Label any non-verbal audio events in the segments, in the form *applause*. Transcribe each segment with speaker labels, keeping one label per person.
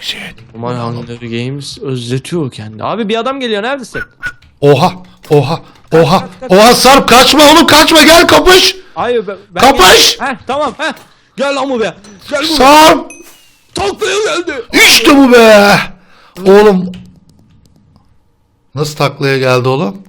Speaker 1: Dixit.
Speaker 2: Aman Hunger Games özletiyor kendi. Abi bir adam geliyor neredesin?
Speaker 1: Oha. Oha. Oha. Oha Sarp kaçma oğlum kaçma gel kapış.
Speaker 2: Hayır ben... ben
Speaker 1: Kapış!
Speaker 2: Heh tamam heh. Gel lan bu be. Gel bu.
Speaker 1: Sarp.
Speaker 2: Taklaya geldi.
Speaker 1: İşte bu be. Oğlum. Nasıl taklaya geldi oğlum?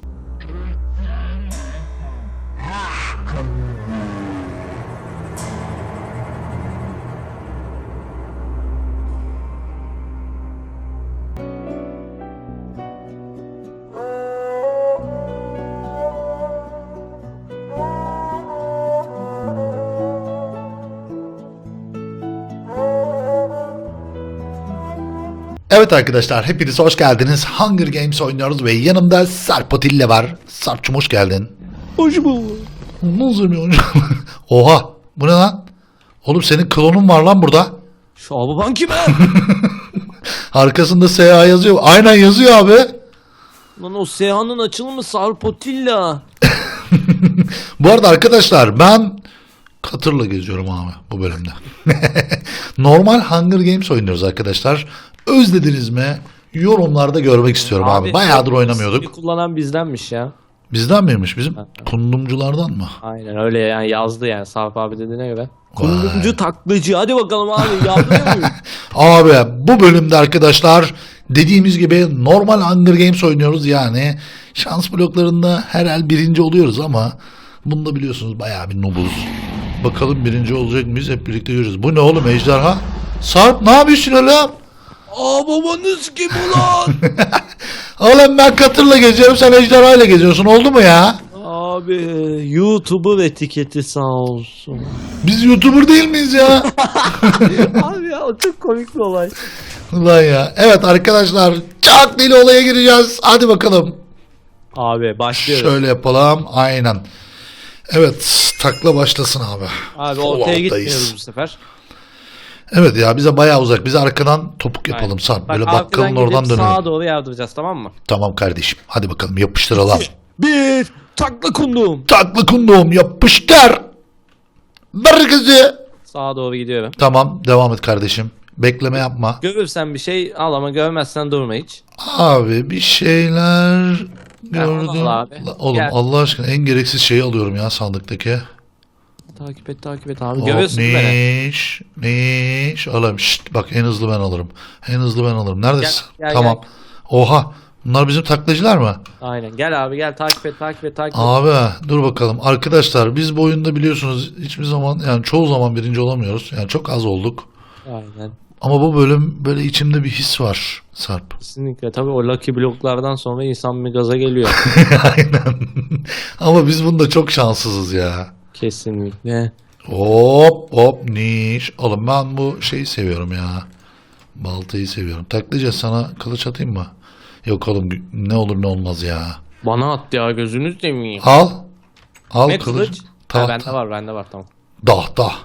Speaker 1: Evet arkadaşlar hepiniz hoş geldiniz. Hunger Games oynuyoruz ve yanımda Sarp Atilla var. Sarp'cum hoş geldin.
Speaker 2: Hoş bulduk.
Speaker 1: Nasıl *laughs* bir? Oha bu ne lan? Oğlum senin klonun var lan burada.
Speaker 2: Şu baban kim ha? *laughs*
Speaker 1: Arkasında SA yazıyor. Aynen yazıyor abi.
Speaker 2: Lan o Seha'nın açılımı Sarpotilla. *laughs*
Speaker 1: Bu arada arkadaşlar ben Katır'la geziyorum abi bu bölümde. Normal Hunger Games oynuyoruz arkadaşlar. Özlediniz mi? Yorumlarda görmek istiyorum abi. Bayağıdır oynamıyorduk.
Speaker 2: kullanan bizdenmiş ya.
Speaker 1: Bizden miymiş? Bizim kundumculardan mı?
Speaker 2: Aynen öyle yani yazdı yani Sarp abi dediğine göre. Kundumcu taklacı hadi bakalım abi yardımcı *laughs* muyum?
Speaker 1: Abi bu bölümde arkadaşlar dediğimiz gibi normal Hunger Games oynuyoruz yani şans bloklarında her el birinci oluyoruz ama bunda biliyorsunuz bayağı bir nobuz. Bakalım birinci olacak mıyız hep birlikte görürüz. Bu ne oğlum ejderha? Sarp ne yapıyorsun oğlum?
Speaker 2: Aa babanız kim ulan? *laughs*
Speaker 1: Oğlum ben katırla geziyorum sen ejderha ile geziyorsun oldu mu ya?
Speaker 2: abi YouTube'un etiketi sağ olsun.
Speaker 1: Biz YouTuber değil miyiz ya? *laughs*
Speaker 2: abi ya o çok komik bir olay.
Speaker 1: Ulan ya. Evet arkadaşlar çok deli olaya gireceğiz. Hadi bakalım.
Speaker 2: Abi başlıyoruz.
Speaker 1: Şöyle yapalım. Aynen. Evet takla başlasın abi.
Speaker 2: Abi ortaya gitmiyoruz bu sefer.
Speaker 1: Evet ya bize bayağı uzak. Bize arkadan topuk yapalım
Speaker 2: Aynen.
Speaker 1: Sarp.
Speaker 2: Bak,
Speaker 1: Böyle
Speaker 2: arkadan
Speaker 1: bakkalın
Speaker 2: gidip
Speaker 1: oradan dönelim.
Speaker 2: Sağa doğru yardıracağız tamam mı?
Speaker 1: Tamam kardeşim. Hadi bakalım yapıştıralım.
Speaker 2: Bir takla kundum.
Speaker 1: Takla kunduğum yapıştır. Ver kızı.
Speaker 2: Sağa doğru gidiyorum.
Speaker 1: Tamam devam et kardeşim. Bekleme yapma.
Speaker 2: Görürsen bir şey al ama görmezsen durma hiç.
Speaker 1: Abi bir şeyler gördüm.
Speaker 2: al abi.
Speaker 1: La- Oğlum
Speaker 2: Gel.
Speaker 1: Allah aşkına en gereksiz şeyi alıyorum ya sandıktaki.
Speaker 2: Takip et takip et abi. Görüyorsun beni?
Speaker 1: niş, niş. Alayım. Şşt, bak en hızlı ben alırım. En hızlı ben alırım. Neredesin?
Speaker 2: Gel, gel,
Speaker 1: tamam. Oha. Bunlar bizim taklacılar mı?
Speaker 2: Aynen. Gel abi gel takip et takip et takip et.
Speaker 1: Abi dur bakalım. Arkadaşlar biz bu oyunda biliyorsunuz hiçbir zaman yani çoğu zaman birinci olamıyoruz. Yani çok az olduk.
Speaker 2: Aynen.
Speaker 1: Ama bu bölüm böyle içimde bir his var Sarp.
Speaker 2: Kesinlikle. Tabii o lucky bloklardan sonra insan bir gaza geliyor. *laughs*
Speaker 1: Aynen. Ama biz bunda çok şanssızız ya.
Speaker 2: Kesinlikle.
Speaker 1: Hop hop niş. Oğlum ben bu şeyi seviyorum ya. Baltayı seviyorum. Taklayacağız sana kılıç atayım mı? Yok oğlum ne olur ne olmaz ya.
Speaker 2: Bana at ya gözünüz seveyim.
Speaker 1: Al. Al
Speaker 2: Ne
Speaker 1: kılıç.
Speaker 2: kılıç?
Speaker 1: Ta-
Speaker 2: Ha, bende var bende var tamam.
Speaker 1: Dah dah.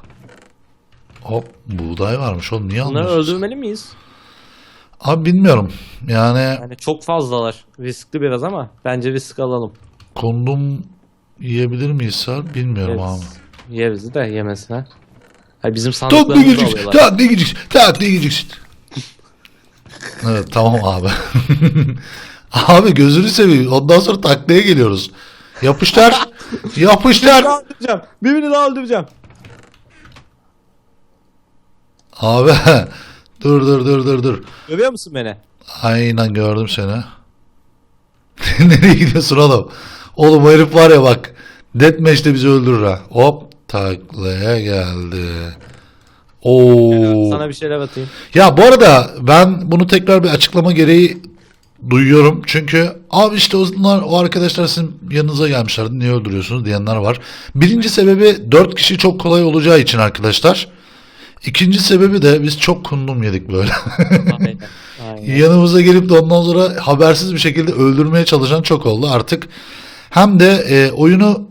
Speaker 1: Hop buğday varmış oğlum niye
Speaker 2: Bunları
Speaker 1: almıyorsun?
Speaker 2: öldürmeli miyiz?
Speaker 1: Abi bilmiyorum. Yani
Speaker 2: Yani çok fazlalar. Riskli biraz ama bence risk alalım.
Speaker 1: kondum yiyebilir miyiz Sar? Bilmiyorum abi.
Speaker 2: Yeriz. Yeriz de yemesine. Ha, bizim sandıklarımızı
Speaker 1: Taklayıcıksın.
Speaker 2: alıyorlar.
Speaker 1: Taklayıcıksın. Taklayıcıksın. evet tamam abi. *laughs* abi gözünü seveyim. Ondan sonra taklaya geliyoruz. Yapışlar. *laughs* Yapışlar.
Speaker 2: öldüreceğim. Birbirini daha öldüreceğim.
Speaker 1: Abi *laughs* dur dur dur dur dur.
Speaker 2: Görüyor musun beni?
Speaker 1: Aynen gördüm seni. Nereye gidiyorsun oğlum? Oğlum o herif var ya bak. Deathmatch'te bizi öldürür ha. Hop taklaya geldi. Oo.
Speaker 2: Sana bir şeyler atayım.
Speaker 1: Ya bu arada ben bunu tekrar bir açıklama gereği duyuyorum. Çünkü abi işte onlar o arkadaşlar sizin yanınıza gelmişler. Niye öldürüyorsunuz diyenler var. Birinci sebebi 4 kişi çok kolay olacağı için arkadaşlar. İkinci sebebi de biz çok kundum yedik böyle.
Speaker 2: Aynen. *laughs* Aynen.
Speaker 1: Yanımıza gelip de ondan sonra habersiz bir şekilde öldürmeye çalışan çok oldu. Artık hem de e, oyunu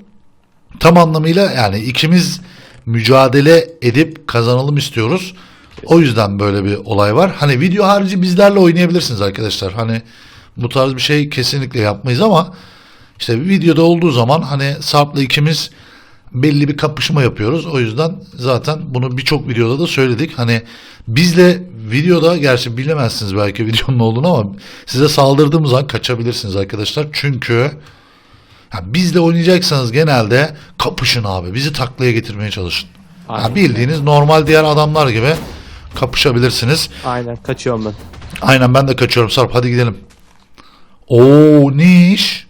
Speaker 1: tam anlamıyla yani ikimiz mücadele edip kazanalım istiyoruz. O yüzden böyle bir olay var. Hani video harici bizlerle oynayabilirsiniz arkadaşlar. Hani bu tarz bir şey kesinlikle yapmayız ama işte videoda olduğu zaman hani Sarp'la ikimiz belli bir kapışma yapıyoruz. O yüzden zaten bunu birçok videoda da söyledik. Hani bizle videoda gerçi bilemezsiniz belki videonun olduğunu ama size saldırdığımız an kaçabilirsiniz arkadaşlar. Çünkü ha, bizle oynayacaksanız genelde kapışın abi. Bizi taklaya getirmeye çalışın. Ha,
Speaker 2: Aynen.
Speaker 1: bildiğiniz normal diğer adamlar gibi kapışabilirsiniz.
Speaker 2: Aynen kaçıyorum ben.
Speaker 1: Aynen ben de kaçıyorum Sarp hadi gidelim. Oo ne iş?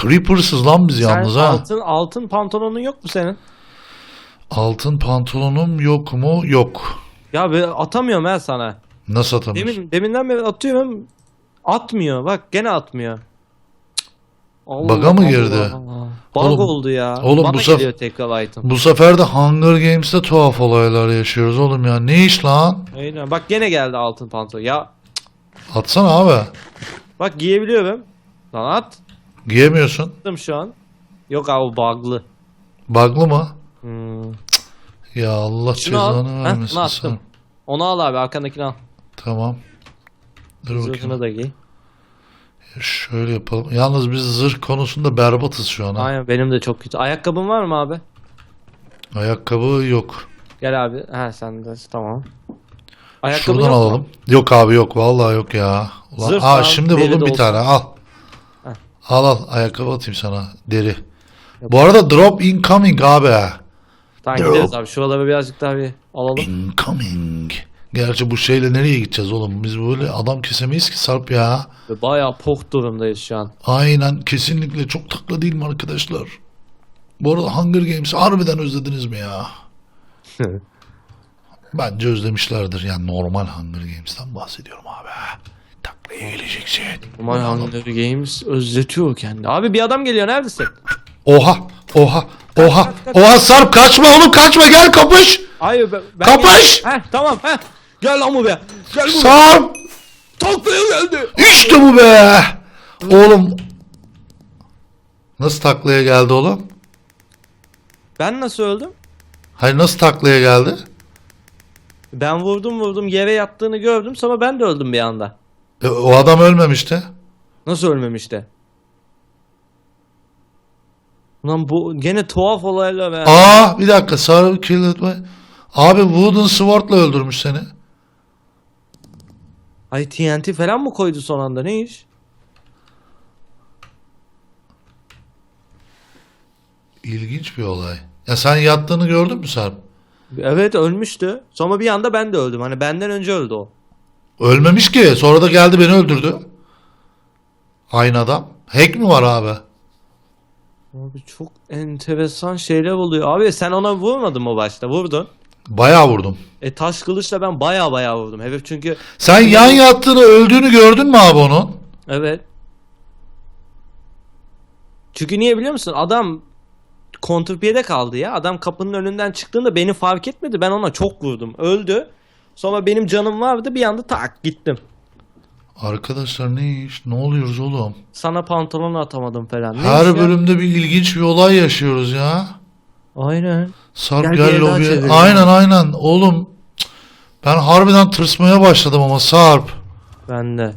Speaker 1: Creepers'ız lan biz yalnız
Speaker 2: Sen
Speaker 1: ha.
Speaker 2: altın, altın pantolonun yok mu senin?
Speaker 1: Altın pantolonum yok mu? Yok.
Speaker 2: Ya ben atamıyorum ben sana.
Speaker 1: Nasıl atamıyorsun?
Speaker 2: Demin, deminden beri atıyorum. Atmıyor. Bak gene atmıyor. Allah
Speaker 1: Bug'a mı
Speaker 2: Allah.
Speaker 1: girdi?
Speaker 2: Bug
Speaker 1: Oğlum-
Speaker 2: oldu ya.
Speaker 1: oğlum
Speaker 2: Bana
Speaker 1: bu sef-
Speaker 2: geliyor tekrar item.
Speaker 1: Bu sefer de Hunger Games'te tuhaf olaylar yaşıyoruz oğlum ya. Ne iş lan?
Speaker 2: Aynen. Bak gene geldi altın pantolon. Ya
Speaker 1: Atsana abi.
Speaker 2: bak giyebiliyorum. Lan at.
Speaker 1: Giyemiyorsun.
Speaker 2: Attım şu an. Yok abi bug'lı.
Speaker 1: Bug'lı mı?
Speaker 2: Hmm.
Speaker 1: Ya Allah
Speaker 2: Şunu al.
Speaker 1: cezanı
Speaker 2: Heh,
Speaker 1: vermesin.
Speaker 2: bunu attım.
Speaker 1: sana.
Speaker 2: Onu al abi arkandakini al.
Speaker 1: Tamam. Dur bakayım.
Speaker 2: Zırhını da giy.
Speaker 1: Şöyle yapalım. Yalnız biz zırh konusunda berbatız şu an. ha.
Speaker 2: Aynen benim de çok kötü. Ayakkabın var mı abi?
Speaker 1: Ayakkabı yok.
Speaker 2: Gel abi. Ha sen de tamam. Ayakkabın
Speaker 1: Şuradan
Speaker 2: yok mu?
Speaker 1: alalım. Yok abi yok. Vallahi yok ya. Ulan,
Speaker 2: Zırh
Speaker 1: aa
Speaker 2: falan,
Speaker 1: şimdi
Speaker 2: deri
Speaker 1: buldum
Speaker 2: de
Speaker 1: bir
Speaker 2: olsun.
Speaker 1: tane. Al.
Speaker 2: Heh.
Speaker 1: Al al. Ayakkabı atayım sana. Deri. Bu arada drop incoming abi.
Speaker 2: Tamam gideriz abi. Şuraları birazcık daha bir alalım.
Speaker 1: Incoming. Gerçi bu şeyle nereye gideceğiz oğlum? Biz böyle adam kesemeyiz ki Sarp ya.
Speaker 2: Ve Bayağı pok durumdayız şu an.
Speaker 1: Aynen kesinlikle çok takla değil mi arkadaşlar? Bu arada Hunger Games'i harbiden özlediniz mi ya? *laughs* Bence özlemişlerdir. Yani normal Hunger Games'ten bahsediyorum abi. Taklaya geleceksin.
Speaker 2: Aman Hunger Games özletiyor kendi. Abi bir adam geliyor neredesin?
Speaker 1: Oha! Oha! Oha! Oha Sarp kaçma oğlum kaçma gel kapış!
Speaker 2: Hayır ben... ben
Speaker 1: Kapış!
Speaker 2: Heh tamam heh. Gel lan buraya. Gel buraya.
Speaker 1: Sarp!
Speaker 2: Taklaya geldi.
Speaker 1: İşte bu be! Oğlum Nasıl taklaya geldi oğlum?
Speaker 2: Ben nasıl öldüm?
Speaker 1: Hayır nasıl taklaya geldi?
Speaker 2: Ben vurdum vurdum yere yattığını gördüm sonra ben de öldüm bir anda.
Speaker 1: E, o adam ölmemişti.
Speaker 2: Nasıl ölmemişti? Lan bu gene tuhaf olaylar be.
Speaker 1: Aa bir dakika Sarp killed by... Abi Wooden Sword'la öldürmüş seni.
Speaker 2: Ay TNT falan mı koydu son anda ne iş?
Speaker 1: İlginç bir olay. Ya sen yattığını gördün mü Sarp?
Speaker 2: Evet ölmüştü. Sonra bir anda ben de öldüm. Hani benden önce öldü o.
Speaker 1: Ölmemiş ki. Sonra da geldi beni öldürdü. Aynı adam. Hack mi var abi?
Speaker 2: Abi çok enteresan şeyler oluyor. Abi sen ona vurmadın mı başta? Vurdun.
Speaker 1: Bayağı vurdum.
Speaker 2: E taş kılıçla ben baya baya vurdum. Herif çünkü
Speaker 1: Sen yan yattığını öldüğünü gördün mü abi onun?
Speaker 2: evet. Çünkü niye biliyor musun? Adam kontrpiyede kaldı ya. Adam kapının önünden çıktığında beni fark etmedi. Ben ona çok vurdum. Öldü. Sonra benim canım vardı. Bir anda tak gittim.
Speaker 1: Arkadaşlar ne iş? Ne oluyoruz oğlum?
Speaker 2: Sana pantolonu atamadım falan. Ne
Speaker 1: Her
Speaker 2: iş ya?
Speaker 1: bölümde bir ilginç bir olay yaşıyoruz ya.
Speaker 2: Aynen.
Speaker 1: Sarp
Speaker 2: Gel bir
Speaker 1: gel lobiye. Aynen aynen. Oğlum ben harbiden tırsmaya başladım ama Sarp.
Speaker 2: Ben de.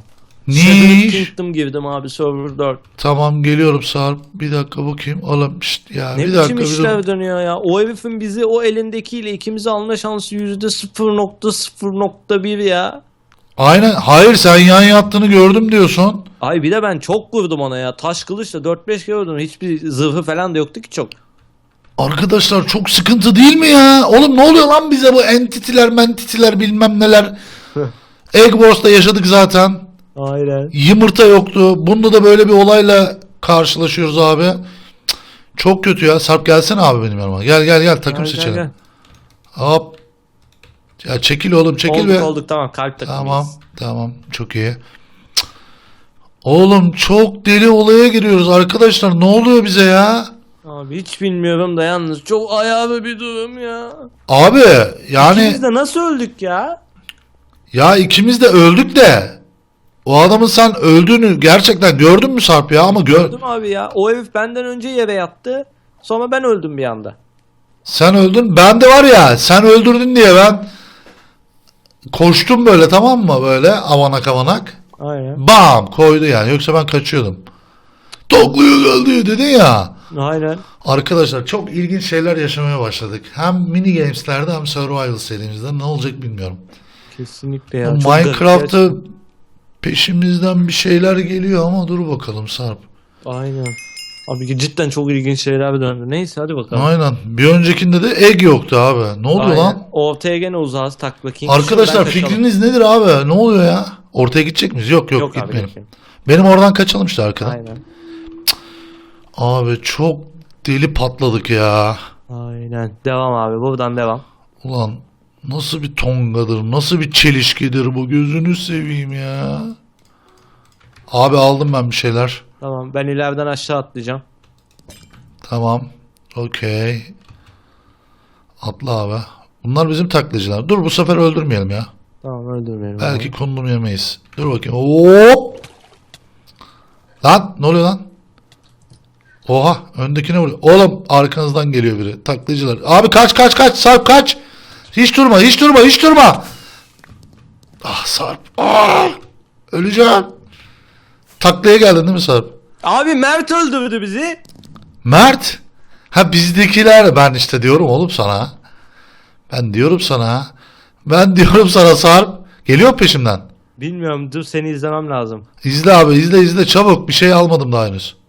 Speaker 1: İş?
Speaker 2: Kingdom girdim abi server 4.
Speaker 1: Tamam geliyorum Sarp. Bir dakika bakayım. Oğlum şşt ya
Speaker 2: Ne
Speaker 1: bir dakika.
Speaker 2: biçim
Speaker 1: bir
Speaker 2: işler
Speaker 1: dur.
Speaker 2: dönüyor ya. O herifin bizi o elindekiyle ikimizi alma şansı yüzde 0.0.1 ya.
Speaker 1: Aynen. Hayır sen yan yattığını gördüm diyorsun.
Speaker 2: Ay bir de ben çok vurdum ona ya. Taş kılıçla 4-5 kere vurdum. Hiçbir zırhı falan da yoktu ki çok.
Speaker 1: Arkadaşlar çok sıkıntı değil mi ya? Oğlum ne oluyor lan bize bu entitiler mentitiler bilmem neler. *laughs* Egg Wars'ta yaşadık zaten.
Speaker 2: Aynen.
Speaker 1: Yumurta yoktu. Bunda da böyle bir olayla karşılaşıyoruz abi. Cık, Çok kötü ya. Sarp gelsene abi benim yanıma. Gel gel gel takım
Speaker 2: Gel, gel,
Speaker 1: seçelim.
Speaker 2: gel.
Speaker 1: Hop. Ya çekil oğlum çekil
Speaker 2: Olduk
Speaker 1: be.
Speaker 2: olduk tamam kalp takımıyız.
Speaker 1: Tamam tamam çok iyi. Cık. Oğlum çok deli olaya giriyoruz arkadaşlar. Ne oluyor bize ya?
Speaker 2: Abi hiç bilmiyorum da yalnız çok ayağlı bir durum ya.
Speaker 1: Abi yani
Speaker 2: İkimiz de nasıl öldük ya?
Speaker 1: ya ikimiz de öldük de o adamın sen öldüğünü gerçekten gördün mü Sarp ya ama gör
Speaker 2: Gördüm abi ya. O herif benden önce yere yattı. Sonra ben öldüm bir anda.
Speaker 1: sen öldün ben de var ya sen öldürdün diye ben koştum böyle tamam mı böyle avanak avanak
Speaker 2: Aynen.
Speaker 1: bam koydu yani yoksa ben kaçıyordum. Tokluyor geldi dedin ya
Speaker 2: Aynen.
Speaker 1: Arkadaşlar çok ilginç şeyler yaşamaya başladık. Hem mini games'lerde hem survival serimizde ne olacak bilmiyorum.
Speaker 2: Kesinlikle ya.
Speaker 1: Bu Minecraft'ta peşimizden bir şeyler geliyor ama dur bakalım Sarp.
Speaker 2: Aynen. Abi cidden çok ilginç şeyler döndü. Neyse hadi bakalım.
Speaker 1: Aynen. Bir öncekinde de egg yoktu abi. Ne
Speaker 2: Aynen.
Speaker 1: lan?
Speaker 2: Ortaya gene uzağız takla king.
Speaker 1: Arkadaşlar
Speaker 2: kaçalım.
Speaker 1: fikriniz nedir abi? Ne oluyor ya? Ortaya gidecek miyiz? Yok yok,
Speaker 2: Yok abi,
Speaker 1: gitmeyelim.
Speaker 2: gitmeyelim.
Speaker 1: Benim oradan kaçalım işte arkadan.
Speaker 2: Aynen.
Speaker 1: Abi çok deli patladık ya.
Speaker 2: Aynen. Devam abi buradan devam.
Speaker 1: Ulan nasıl bir tongadır, nasıl bir çelişkidir bu gözünü seveyim ya. Abi aldım ben bir şeyler.
Speaker 2: Tamam ben ileriden aşağı atlayacağım.
Speaker 1: Tamam. Okey. Atla abi. Bunlar bizim taklacılar. Dur bu sefer öldürmeyelim ya.
Speaker 2: Tamam öldürmeyelim.
Speaker 1: Belki
Speaker 2: abi.
Speaker 1: konulum yemeyiz. Dur bakayım. Hop. Lan ne oluyor lan? Oha öndekine vuruyor. Oğlum arkanızdan geliyor biri. Taklacılar. Abi kaç kaç kaç Sarp kaç. Hiç durma hiç durma hiç durma. Ah Sarp. Ah! Öleceğim. Taklaya geldin değil mi Sarp?
Speaker 2: Abi Mert öldürdü bizi.
Speaker 1: Mert. Ha bizdekiler ben işte diyorum oğlum sana. Ben diyorum sana. Ben diyorum sana Sarp. Geliyor peşimden.
Speaker 2: Bilmiyorum dur seni izlemem lazım.
Speaker 1: İzle abi izle izle çabuk. Bir şey almadım daha henüz.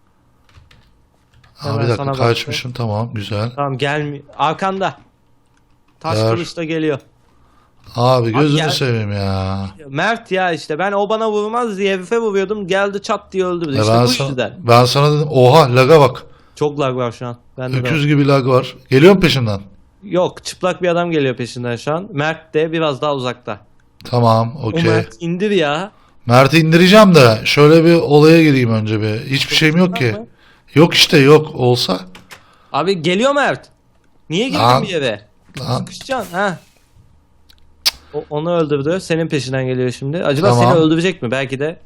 Speaker 2: Hemen
Speaker 1: bir dakika
Speaker 2: sana
Speaker 1: kaçmışım tamam güzel.
Speaker 2: Tamam gelmi arkanda. Taş
Speaker 1: Ver.
Speaker 2: kılıçla geliyor.
Speaker 1: Abi gözünü
Speaker 2: gel.
Speaker 1: seveyim ya.
Speaker 2: Mert ya işte ben o bana vurmaz diye herife vuruyordum geldi çat diye öldü bizi.
Speaker 1: E
Speaker 2: İşte
Speaker 1: ben,
Speaker 2: bu
Speaker 1: sana,
Speaker 2: yüzden.
Speaker 1: ben sana dedim oha laga bak.
Speaker 2: Çok lag var şu an. Bende de.
Speaker 1: Öküz gibi lag var. Geliyor mu peşimden?
Speaker 2: Yok çıplak bir adam geliyor peşinden şu an. Mert de biraz daha uzakta.
Speaker 1: Tamam
Speaker 2: O
Speaker 1: okey.
Speaker 2: Mert indir ya.
Speaker 1: Mert'i indireceğim de şöyle bir olaya gireyim önce bir. Hiçbir şeyim yok ki.
Speaker 2: mı?
Speaker 1: Yok işte yok olsa.
Speaker 2: Abi geliyor Mert. Niye girdin
Speaker 1: Lan.
Speaker 2: bir yere?
Speaker 1: Lan,
Speaker 2: Sıkışacaksın ha. O, onu öldürdü. Senin peşinden geliyor şimdi. Acaba
Speaker 1: Tamam.
Speaker 2: seni öldürecek mi? Belki de.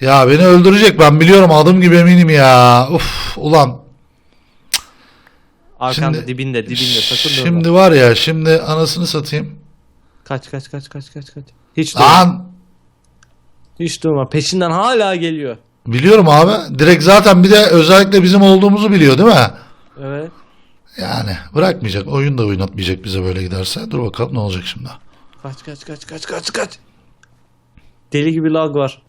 Speaker 1: ya beni öldürecek ben biliyorum adım gibi eminim ya. Uf ulan.
Speaker 2: Arkanda
Speaker 1: Şimdi-
Speaker 2: dibinde dibinde sakın.
Speaker 1: Şimdi var ya şimdi anasını satayım.
Speaker 2: Kaç kaç kaç kaç kaç kaç. Hiç durma.
Speaker 1: Lan
Speaker 2: Hiç durma. Peşinden hala geliyor.
Speaker 1: Biliyorum abi. Direkt zaten bir de özellikle bizim olduğumuzu biliyor değil mi?
Speaker 2: Evet.
Speaker 1: Yani bırakmayacak. Oyun da oynatmayacak bize böyle giderse. Dur bakalım ne olacak şimdi.
Speaker 2: Kaç kaç kaç kaç kaç kaç. Deli gibi lag var.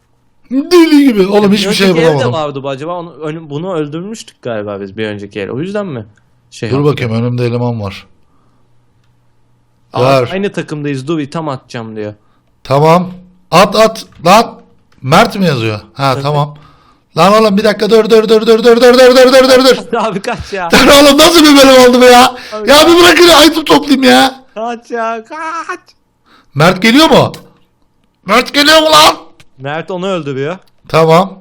Speaker 1: Deli gibi. Oğlum hiçbir şey
Speaker 2: önceki evde
Speaker 1: bulamadım.
Speaker 2: vardı bu acaba. Onu, ön- bunu öldürmüştük galiba biz bir önceki el. O yüzden mi? Şey
Speaker 1: Dur
Speaker 2: yaptı?
Speaker 1: bakayım önümde eleman var.
Speaker 2: Aa,
Speaker 1: Ver.
Speaker 2: Aynı takımdayız. Dur bir tam atacağım diyor.
Speaker 1: Tamam. At at. Lan. Mert mi yazıyor? Ha tamam. Lan oğlum bir dakika dur dur dur dur dur dur dur dur dur dur dur. *laughs*
Speaker 2: Abi kaç ya.
Speaker 1: Lan oğlum nasıl bir bölüm oldu bu ya? Ya bir bırakın item toplayayım ya.
Speaker 2: kaç ya kaç.
Speaker 1: Mert geliyor mu? Mert geliyor mu lan?
Speaker 2: Mert onu öldürüyor.
Speaker 1: Tamam.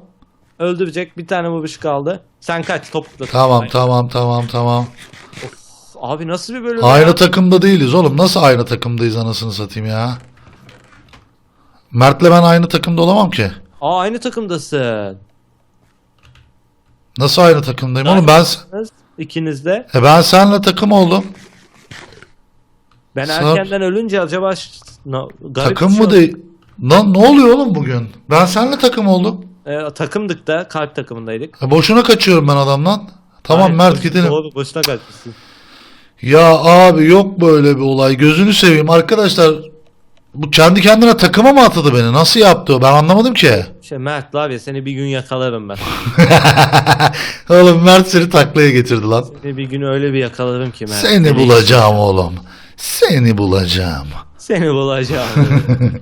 Speaker 2: Öldürecek. Bir tane vuruş kaldı. Sen kaç topla.
Speaker 1: Tamam tamam tamam tamam.
Speaker 2: Abi nasıl bir bölüm
Speaker 1: Aynı
Speaker 2: ya?
Speaker 1: takımda değiliz oğlum. Nasıl aynı takımdayız anasını satayım ya? Mert'le ben aynı takımda olamam ki.
Speaker 2: Aa aynı takımdasın.
Speaker 1: Nasıl aynı takımdayım oğlum? Ben
Speaker 2: İkiniz de.
Speaker 1: e ben senle takım oldum.
Speaker 2: Ben
Speaker 1: Sarp.
Speaker 2: erkenden ölünce acaba ş- garip
Speaker 1: takım
Speaker 2: şey
Speaker 1: mı
Speaker 2: oldu.
Speaker 1: değil? Lan ne oluyor oğlum bugün? Ben senle takım oldum.
Speaker 2: Ee, takımdık da kalp takımındaydık.
Speaker 1: E boşuna kaçıyorum ben adamdan. Tamam
Speaker 2: Aynen,
Speaker 1: Mert
Speaker 2: boş-
Speaker 1: gidelim.
Speaker 2: Doğru boşuna kaçmışsın.
Speaker 1: Ya abi yok böyle bir olay. Gözünü seveyim arkadaşlar. Bu kendi kendine takıma mı atadı beni? Nasıl yaptı o? Ben anlamadım ki.
Speaker 2: Şey Mert var ya seni bir gün yakalarım ben. *laughs*
Speaker 1: oğlum Mert seni taklaya getirdi lan.
Speaker 2: Seni bir gün öyle bir yakalarım ki Mert.
Speaker 1: Seni bulacağım oğlum. Seni bulacağım.
Speaker 2: Seni bulacağım. *laughs*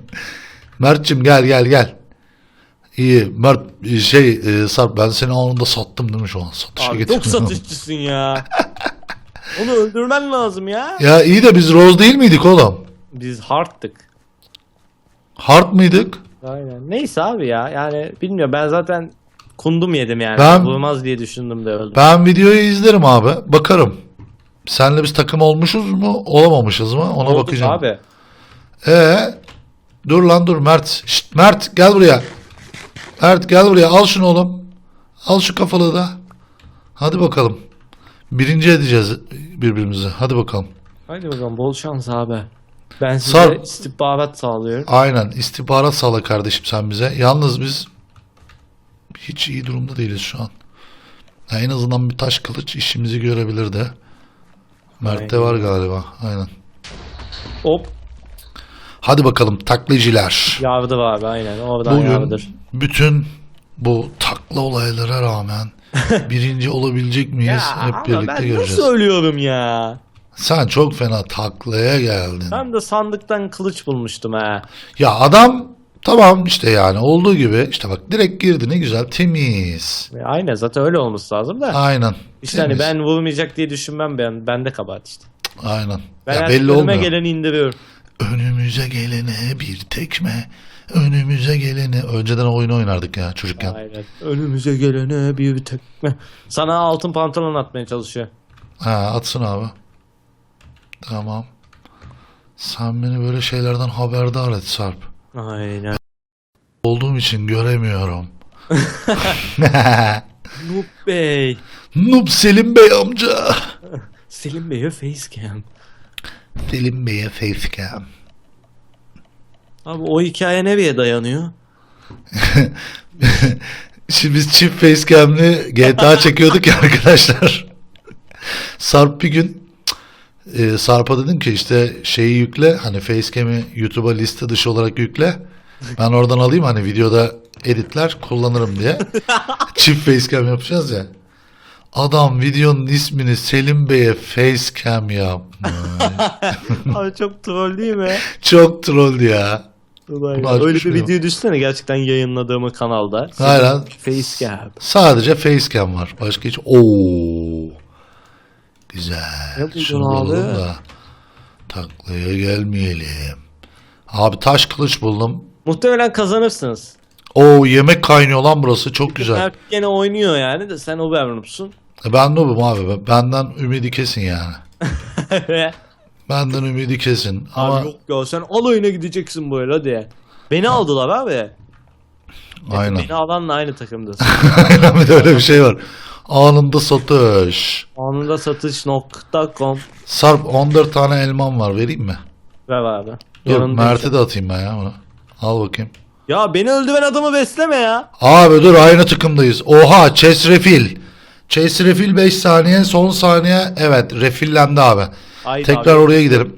Speaker 1: Mert'cim gel gel gel. İyi Mert şey e, Sarp ben seni anında sattım değil mi şu an? Satışa
Speaker 2: Abi çok satışçısın ya. *laughs* Onu öldürmen lazım ya.
Speaker 1: Ya iyi de biz Rose değil miydik oğlum?
Speaker 2: Biz hardtık.
Speaker 1: Hard mıydık?
Speaker 2: Aynen. Neyse abi ya. Yani bilmiyorum ben zaten kundum yedim yani.
Speaker 1: Ben-
Speaker 2: Vurmaz diye düşündüm de öldüm.
Speaker 1: Ben videoyu izlerim abi. Bakarım. Senle biz takım olmuşuz mu? Olamamışız mı? Ona
Speaker 2: Olduk
Speaker 1: bakacağım.
Speaker 2: Abi.
Speaker 1: Ee, dur lan dur Mert. Şşt, Mert gel buraya. Mert gel buraya. Al şunu oğlum. Al şu kafalığı da. Hadi bakalım. Birinci edeceğiz birbirimizi. Hadi bakalım.
Speaker 2: Hadi bakalım bol şans abi. Ben size
Speaker 1: Sarp.
Speaker 2: istihbarat sağlıyorum.
Speaker 1: Aynen. istihbarat sağla kardeşim sen bize. Yalnız biz hiç iyi durumda değiliz şu an. Ya en azından bir taş kılıç işimizi görebilirdi. Mert'te
Speaker 2: Aynen.
Speaker 1: var galiba. Aynen.
Speaker 2: Hop.
Speaker 1: Hadi bakalım takliciler.
Speaker 2: Yardır abi aynen. Oradan
Speaker 1: Bugün
Speaker 2: yardır.
Speaker 1: bütün bu takla olaylara rağmen *laughs* birinci olabilecek miyiz? Hep
Speaker 2: ama
Speaker 1: birlikte
Speaker 2: ben
Speaker 1: göreceğiz.
Speaker 2: nasıl ölüyorum ya?
Speaker 1: Sen çok fena taklaya geldin.
Speaker 2: Ben de sandıktan kılıç bulmuştum ha.
Speaker 1: Ya adam tamam işte yani olduğu gibi işte bak direkt girdi ne güzel temiz.
Speaker 2: E, Aynen zaten öyle olması lazım da.
Speaker 1: Aynen.
Speaker 2: İşte hani
Speaker 1: temiz.
Speaker 2: ben vurmayacak diye düşünmem ben. Ben de kabahat işte.
Speaker 1: Aynen.
Speaker 2: Ben
Speaker 1: ya belli
Speaker 2: önüme
Speaker 1: olmuyor.
Speaker 2: geleni indiriyorum.
Speaker 1: Önümüze gelene bir tekme. Önümüze gelene. Önceden oyun oynardık ya çocukken.
Speaker 2: Aynen. Önümüze gelene bir tekme. Sana altın pantolon atmaya çalışıyor.
Speaker 1: Ha atsın abi. Tamam. Sen beni böyle şeylerden haberdar et Sarp.
Speaker 2: Aynen.
Speaker 1: Olduğum için göremiyorum. *laughs*
Speaker 2: Noob Bey.
Speaker 1: Noob Selim Bey amca.
Speaker 2: Selim Bey'e facecam.
Speaker 1: Selim Bey'e facecam.
Speaker 2: Abi o hikaye nereye dayanıyor? *laughs*
Speaker 1: Şimdi biz çift facecam'li GTA çekiyorduk ya arkadaşlar. Sarp bir gün e, Sarp'a dedim ki işte şeyi yükle hani facecam'i YouTube'a liste dışı olarak yükle. Ben oradan alayım hani videoda editler kullanırım diye. *laughs* çift facecam yapacağız ya. Adam videonun ismini Selim Bey'e facecam yapmış. *laughs*
Speaker 2: Abi çok troll değil mi?
Speaker 1: Çok troll ya.
Speaker 2: Ulan Öyle bir video düşsene gerçekten yayınladığımı kanalda.
Speaker 1: Aynen.
Speaker 2: Facecam.
Speaker 1: Sadece facecam var. Başka hiç... Oo. Güzel. Bulalım da taklaya gelmeyelim. Abi taş kılıç buldum.
Speaker 2: Muhtemelen kazanırsınız.
Speaker 1: Oo yemek kaynıyor lan burası. Çok güzel.
Speaker 2: Mert gene oynuyor yani de sen Ubernoob'sun.
Speaker 1: E, Ben noobum abi. Benden ümidi kesin yani. Benden ümidi kesin. Ama
Speaker 2: Abi yok ya sen alayına gideceksin böyle diye. Beni aldılar abi.
Speaker 1: aynen.
Speaker 2: Beni alanla aynı takımdasın. *laughs*
Speaker 1: Aynen bir de öyle bir şey var. Anında satış.
Speaker 2: Anında satış.com
Speaker 1: Sarp 14 tane elmam var. Vereyim mi?
Speaker 2: Ver abi.
Speaker 1: Dur. Mert'e de atayım ben ya bunu. Al bakayım.
Speaker 2: Ya beni öldüren adamı besleme ya.
Speaker 1: Abi dur aynı takımdayız. Oha Chase Refil. Chase Refil 5 saniye son saniye evet refillendi abi.
Speaker 2: Haydi
Speaker 1: Tekrar
Speaker 2: abi.
Speaker 1: oraya gidelim.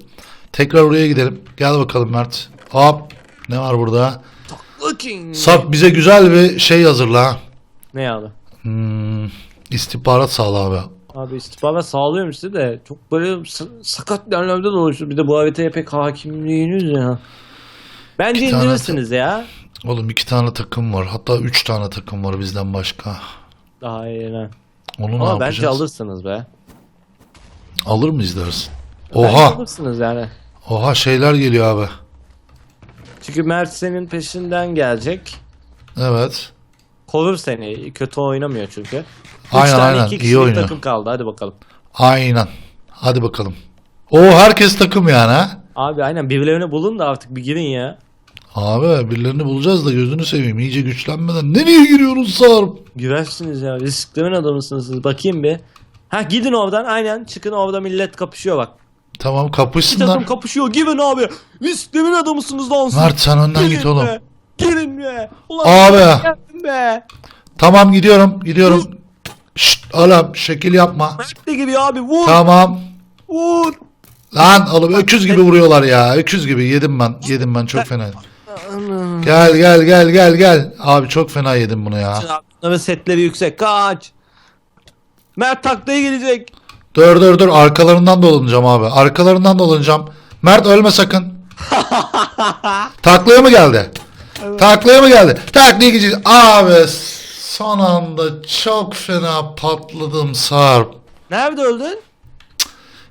Speaker 1: Tekrar oraya gidelim. Gel bakalım Mert. Hop. Ne var burada?
Speaker 2: Looking.
Speaker 1: Sarp bize güzel bir şey hazırla.
Speaker 2: Ne abi?
Speaker 1: Hmm, istihbarat sağla abi.
Speaker 2: Abi istihbarat sağlıyorum size de çok böyle sa- sakat yerlerde dolaşıyor. Bir de bu haritaya pek hakimliğiniz ya. Bence
Speaker 1: tane
Speaker 2: indirirsiniz ya.
Speaker 1: Oğlum iki tane takım var. Hatta üç tane takım var bizden başka.
Speaker 2: Daha iyi lan.
Speaker 1: Onu ne
Speaker 2: Ama
Speaker 1: yapacağız?
Speaker 2: bence alırsınız be.
Speaker 1: Alır mıyız dersin?
Speaker 2: Bence
Speaker 1: Oha.
Speaker 2: alırsınız yani.
Speaker 1: Oha şeyler geliyor abi.
Speaker 2: Çünkü Mert senin peşinden gelecek.
Speaker 1: Evet.
Speaker 2: Korur seni. Kötü oynamıyor çünkü.
Speaker 1: Aynen,
Speaker 2: tane
Speaker 1: aynen.
Speaker 2: iki
Speaker 1: İyi
Speaker 2: kişilik
Speaker 1: oynuyor.
Speaker 2: takım kaldı. Hadi bakalım.
Speaker 1: Aynen. Hadi bakalım. O herkes takım yani ha.
Speaker 2: Abi aynen birilerini bulun da artık bir girin ya.
Speaker 1: Abi birilerini bulacağız da gözünü seveyim. İyice güçlenmeden. Nereye giriyoruz Sarp?
Speaker 2: Girersiniz ya. Risklerin adamısınız siz. Bakayım bir. Ha gidin oradan. Aynen. Çıkın orada millet kapışıyor bak.
Speaker 1: Tamam
Speaker 2: Bir takım
Speaker 1: kapışsınlar.
Speaker 2: kapışıyor. Girin abi. Risklerin adamısınız lan siz.
Speaker 1: Mert sen önden
Speaker 2: Girin
Speaker 1: git oğlum.
Speaker 2: Be. Girin be. Ulan
Speaker 1: Abi.
Speaker 2: be.
Speaker 1: Tamam gidiyorum. Gidiyorum. Oğlum şekil yapma.
Speaker 2: Mert gibi abi. Vur.
Speaker 1: Tamam.
Speaker 2: Vur.
Speaker 1: Lan oğlum öküz gibi vuruyorlar ya. Öküz gibi yedim ben. Yedim ben çok fena. Gel gel gel gel gel. Abi çok fena yedim bunu ya.
Speaker 2: Ve setleri yüksek. Kaç. Mert taklaya gelecek.
Speaker 1: Dur dur dur arkalarından dolanacağım abi. Arkalarından dolanacağım. Mert ölme sakın. *laughs* Taklaya mı geldi? Taklaya mı geldi? Taklaya gideceğiz. Abi son anda çok fena patladım Sarp.
Speaker 2: Nerede öldün?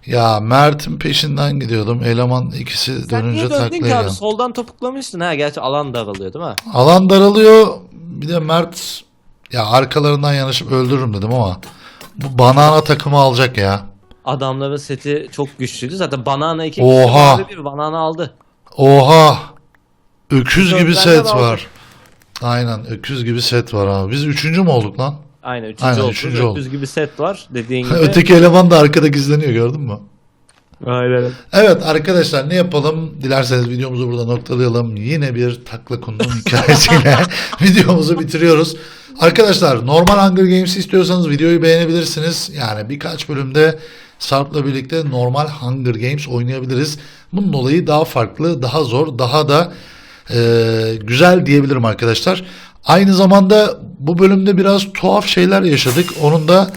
Speaker 1: Ya Mert'in peşinden gidiyordum. Eleman ikisi
Speaker 2: Sen
Speaker 1: dönünce
Speaker 2: niye döndün ki abi? Soldan topuklamıştın ha. Gerçi alan daralıyor değil mi?
Speaker 1: Alan daralıyor. Bir de Mert ya arkalarından yanaşıp öldürürüm dedim ama bu banana takımı alacak ya.
Speaker 2: Adamların seti çok güçlüydü. Zaten banana iki
Speaker 1: Oha.
Speaker 2: kişi vardı, bir banana aldı.
Speaker 1: Oha. Öküz gibi
Speaker 2: Gözlerden
Speaker 1: set
Speaker 2: aldım.
Speaker 1: var. Aynen öküz gibi set var abi. Biz üçüncü mü olduk lan?
Speaker 2: Aynen üçüncü
Speaker 1: Aynen,
Speaker 2: oldu.
Speaker 1: üçüncü
Speaker 2: Öküz gibi set var dediğin *laughs* gibi.
Speaker 1: Öteki eleman da arkada gizleniyor gördün mü?
Speaker 2: Aynen.
Speaker 1: Evet arkadaşlar ne yapalım? Dilerseniz videomuzu burada noktalayalım. Yine bir takla kundum *laughs* hikayesiyle *laughs* videomuzu bitiriyoruz. Arkadaşlar normal Hunger Games istiyorsanız videoyu beğenebilirsiniz. Yani birkaç bölümde Sarp'la birlikte normal Hunger Games oynayabiliriz. Bunun olayı daha farklı, daha zor, daha da e, güzel diyebilirim arkadaşlar. Aynı zamanda bu bölümde biraz tuhaf şeyler yaşadık. Onun da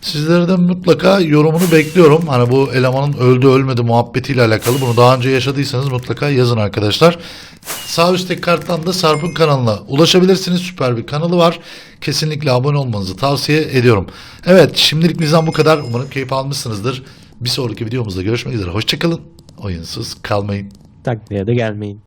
Speaker 1: Sizlerden mutlaka yorumunu bekliyorum. Hani bu elemanın öldü ölmedi muhabbetiyle alakalı. Bunu daha önce yaşadıysanız mutlaka yazın arkadaşlar. Sağ üstteki karttan da Sarp'ın kanalına ulaşabilirsiniz. Süper bir kanalı var. Kesinlikle abone olmanızı tavsiye ediyorum. Evet şimdilik bizden bu kadar. Umarım keyif almışsınızdır. Bir sonraki videomuzda görüşmek üzere. Hoşçakalın. Oyunsuz kalmayın.
Speaker 2: Taklaya da gelmeyin.